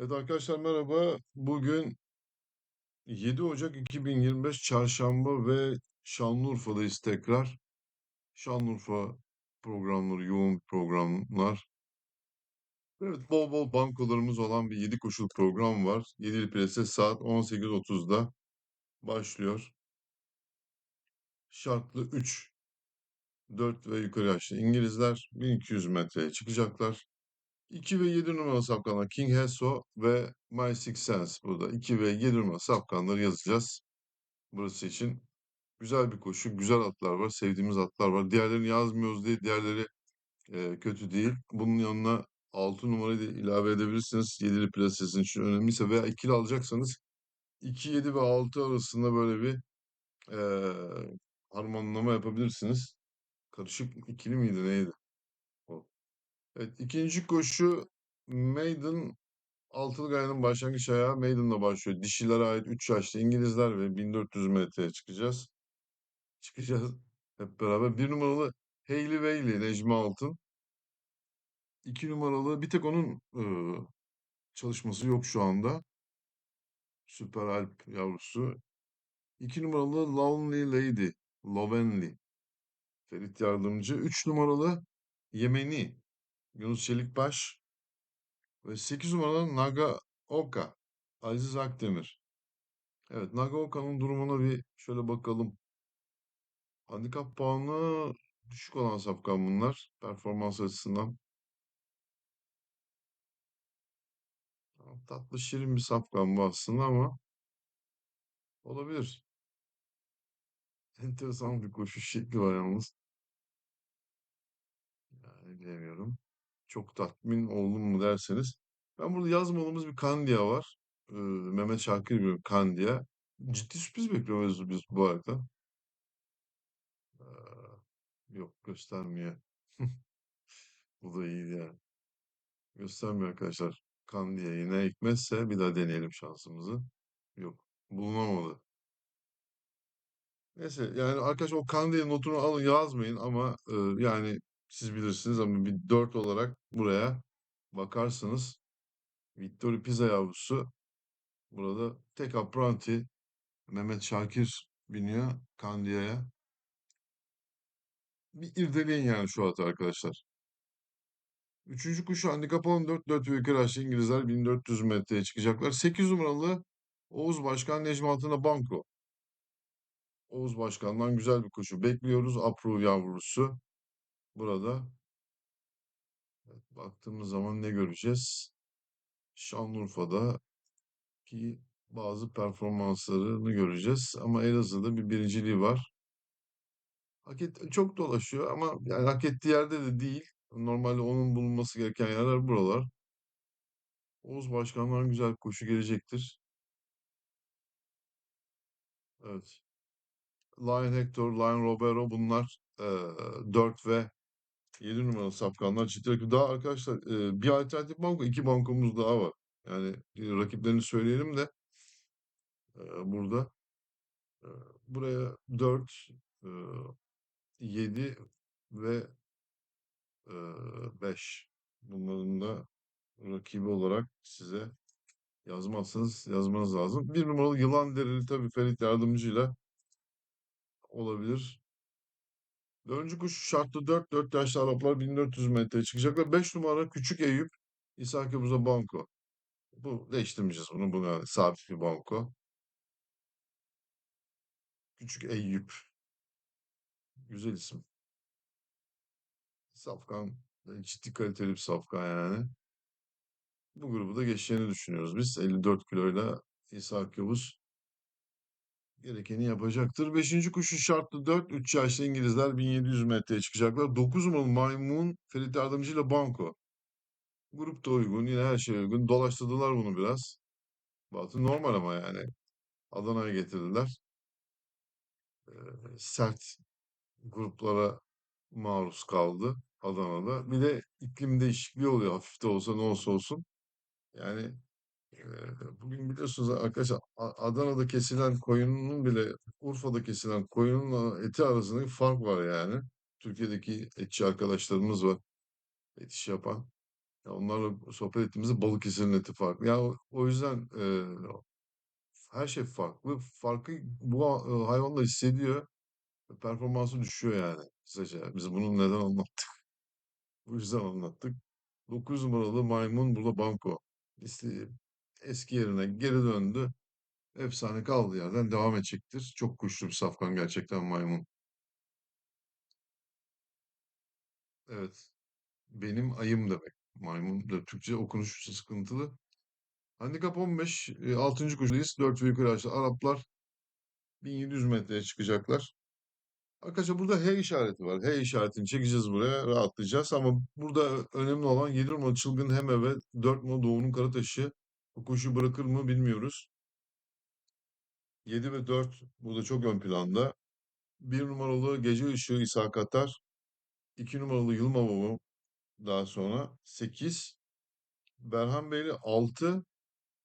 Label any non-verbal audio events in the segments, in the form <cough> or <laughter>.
Evet arkadaşlar merhaba. Bugün 7 Ocak 2025 Çarşamba ve Şanlıurfa'dayız tekrar. Şanlıurfa programları, yoğun programlar. Evet bol bol bankolarımız olan bir 7 koşul program var. 7'li plase saat 18.30'da başlıyor. Şartlı 3, 4 ve yukarı yaşlı İngilizler 1200 metreye çıkacaklar. 2 ve 7 numaralı safkanlar King Heso ve My Six Sense burada. 2 ve 7 numaralı safkanları yazacağız burası için. Güzel bir koşu, güzel atlar var, sevdiğimiz atlar var. Diğerlerini yazmıyoruz diye diğerleri e, kötü değil. Bunun yanına 6 numarayı da ilave edebilirsiniz. 7'li plase sizin için önemliyse veya ikili alacaksanız 2, 7 ve 6 arasında böyle bir e, harmanlama yapabilirsiniz. Karışık ikili miydi neydi? Evet, ikinci koşu Maiden Altılı Gaya'nın başlangıç ayağı Maiden'la başlıyor. Dişilere ait 3 yaşlı İngilizler ve 1400 metreye çıkacağız. Çıkacağız hep beraber. Bir numaralı Hayley Bailey, Necmi Altın. İki numaralı bir tek onun ıı, çalışması yok şu anda. Süper Alp yavrusu. İki numaralı Lonely Lady, Lovenly. Ferit Yardımcı. Üç numaralı Yemeni, Yunus Çelikbaş. Ve sekiz numaralı Naga Oka, Aziz Akdemir. Evet, Naga Oka'nın durumuna bir şöyle bakalım. Handikap puanı düşük olan safkan bunlar. Performans açısından. Tatlı şirin bir safkan bu aslında ama olabilir. <laughs> Enteresan bir koşu şekli var yalnız. Yani bilemiyorum. Çok tatmin oldum mu derseniz. Ben burada yazmadığımız bir Kandiya var. Ee, Mehmet Şakir bir Kandiya. Ciddi sürpriz bekliyoruz biz bu arada. Ee, yok göstermiyor. <laughs> Bu da iyiydi yani. Göstermiyor arkadaşlar. Kandiya yine ekmezse bir daha deneyelim şansımızı. Yok. Bulunamadı. Neyse yani arkadaş o Kandil notunu alın yazmayın ama e, yani siz bilirsiniz ama bir 4 olarak buraya bakarsınız. Vittori Pizza yavrusu burada tek apranti Mehmet Şakir biniyor Kandiya'ya. Bir irdeleyin yani şu atı arkadaşlar. Üçüncü kuşu handikap 14, 4 ve yukarı İngilizler 1400 metreye çıkacaklar. 8 numaralı Oğuz Başkan Necmi Altın'a Banko. Oğuz Başkan'dan güzel bir koşu bekliyoruz. Apru yavrusu burada. Evet, baktığımız zaman ne göreceğiz? Şanlıurfa'da ki bazı performanslarını göreceğiz. Ama Elazığ'da bir birinciliği var. Hak et, çok dolaşıyor ama yani hak ettiği yerde de değil. Normalde onun bulunması gereken yerler buralar. Oğuz Başkan'dan güzel koşu gelecektir. Evet. Lion Hector, Lion Robero bunlar e, 4 ve 7 numaralı safkanlar ciddi. Daha arkadaşlar bir alternatif banko, iki bankomuz daha var. Yani e, rakiplerini söyleyelim de burada. Buraya 4, e, 7 ve e, 5. Bunların da rakibi olarak size yazmazsanız yazmanız lazım. Bir numaralı Yılan Dereli tabii Ferit Yardımcı'yla olabilir. Dördüncü kuş şartlı 4, 4 yaşlı Araplar 1400 metreye çıkacaklar. 5 numara Küçük Eyüp, İsa Köbuz'a banko. Bu değiştirmeyeceğiz bunu. Bu yani sabit bir banko. Küçük Eyüp. Güzel isim. Safkan ciddi kaliteli bir safkan yani. Bu grubu da geçeceğini düşünüyoruz biz. 54 kiloyla İsa Köbuz gerekeni yapacaktır. Beşinci kuşu şartlı 4. 3 yaşlı İngilizler 1700 metreye çıkacaklar. 9 numaralı Maymun Ferit Yardımcı ile Banko. Grup da uygun. Yine her şey uygun. Dolaştırdılar bunu biraz. Batı normal ama yani. Adana'ya getirdiler. Ee, sert gruplara maruz kaldı Adana'da. Bir de iklim değişikliği oluyor. Hafif de olsa ne olsa olsun. Yani bugün biliyorsunuz arkadaşlar Adana'da kesilen koyunun bile Urfa'da kesilen koyunun eti arasında bir fark var yani. Türkiye'deki etçi arkadaşlarımız var. Et işi yapan. Ya onlarla sohbet ettiğimizde Balıkesir'in eti farklı. Ya o, o yüzden e, her şey farklı. Farkı bu e, hayvan da hissediyor. Performansı düşüyor yani. Kısaca biz bunu neden anlattık? Bu yüzden anlattık. 9 numaralı maymun burada banko. İşte eski yerine geri döndü. Efsane kaldığı yerden devam edecektir. Çok güçlü bir safkan gerçekten maymun. Evet. Benim ayım demek. Maymun da Türkçe okunuşu sıkıntılı. Handikap 15. e, 6. koşudayız. 4 ve yukarı Araplar 1700 metreye çıkacaklar. Arkadaşlar burada H işareti var. H işaretini çekeceğiz buraya. Rahatlayacağız. Ama burada önemli olan 7 numaralı Çılgın Heme ve 4 numaralı Doğu'nun Karataşı. Bu koşuyu bırakır mı bilmiyoruz. 7 ve 4 burada çok ön planda. 1 numaralı Gece Işığı İsa Katar. 2 numaralı Yılmama daha sonra. 8. Berhan Beyli 6.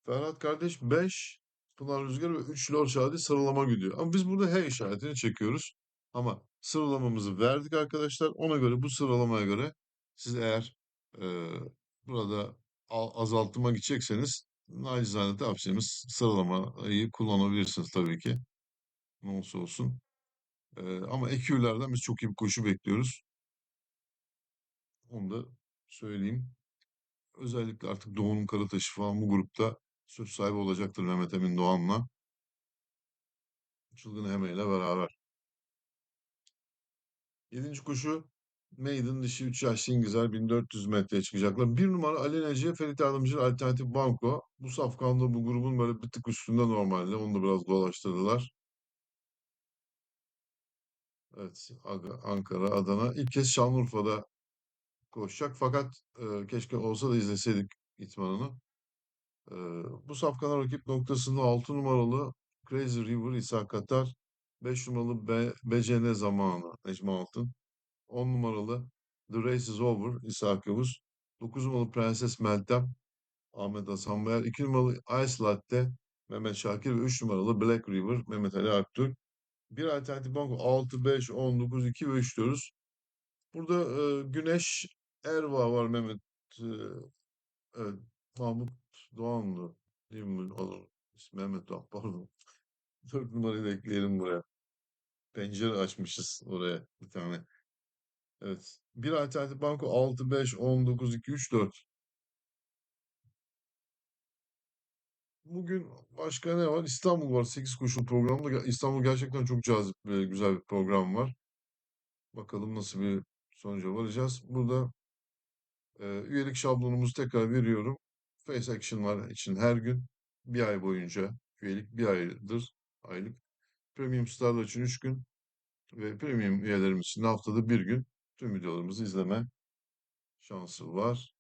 Ferhat kardeş 5, Pınar Rüzgar ve 3 Lor Şadi sıralama gidiyor. Ama biz burada H işaretini çekiyoruz. Ama sıralamamızı verdik arkadaşlar. Ona göre bu sıralamaya göre siz eğer e, burada azaltıma gidecekseniz nacizane tavsiyemiz sıralamayı kullanabilirsiniz tabii ki. Ne olursa olsun. E, ama EQ'lerden biz çok iyi bir koşu bekliyoruz. Onu da söyleyeyim. Özellikle artık Doğu'nun Karataşı falan bu grupta söz sahibi olacaktır Mehmet Emin Doğan'la. Çılgın Eme ile beraber. Yedinci koşu Maiden dişi 3 yaşlı İngilizler 1400 metreye çıkacaklar. Bir numara Ali Neciye Ferit Yardımcı Alternatif Banko. Bu safkanda bu grubun böyle bir tık üstünde normalde. Onu da biraz dolaştırdılar. Evet Ankara, Adana. İlk kez Şanlıurfa'da koşacak. Fakat e, keşke olsa da izleseydik itmanını. E, bu safkanın rakip noktasında 6 numaralı Crazy River İsa Katar. 5 numaralı B, BCN zamanı Necmi Altın. 10 numaralı The Race is Over İshak Yavuz. 9 numaralı Prenses Meltem Ahmet Hasan Bayar. 2 numaralı Ice Latte Mehmet Şakir ve 3 numaralı Black River Mehmet Ali Aktürk. Bir alternatif banko 6, 5, 10, 9, 2 ve 3 diyoruz. Burada e, Güneş Erva var Mehmet. E, evet, Mahmut Doğanlı. Değil mi? İsmi Mehmet Doğan pardon. 4 numarayı da ekleyelim buraya. Pencere açmışız oraya bir tane. Evet. Bir alternatif banko 6, 5, 10, 9, 2, 3, 4. Bugün başka ne var? İstanbul var. 8 koşul programda. İstanbul gerçekten çok cazip ve güzel bir program var. Bakalım nasıl bir sonuca varacağız. Burada e, üyelik şablonumuzu tekrar veriyorum. Face Action için her gün bir ay boyunca üyelik bir aydır aylık. Premium Starlar için 3 gün ve Premium üyelerimiz için haftada bir gün tüm videolarımızı izleme şansı var.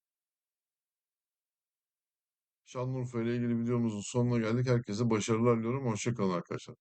Şanlıurfa ile ilgili videomuzun sonuna geldik. Herkese başarılar diliyorum. Hoşça kalın arkadaşlar.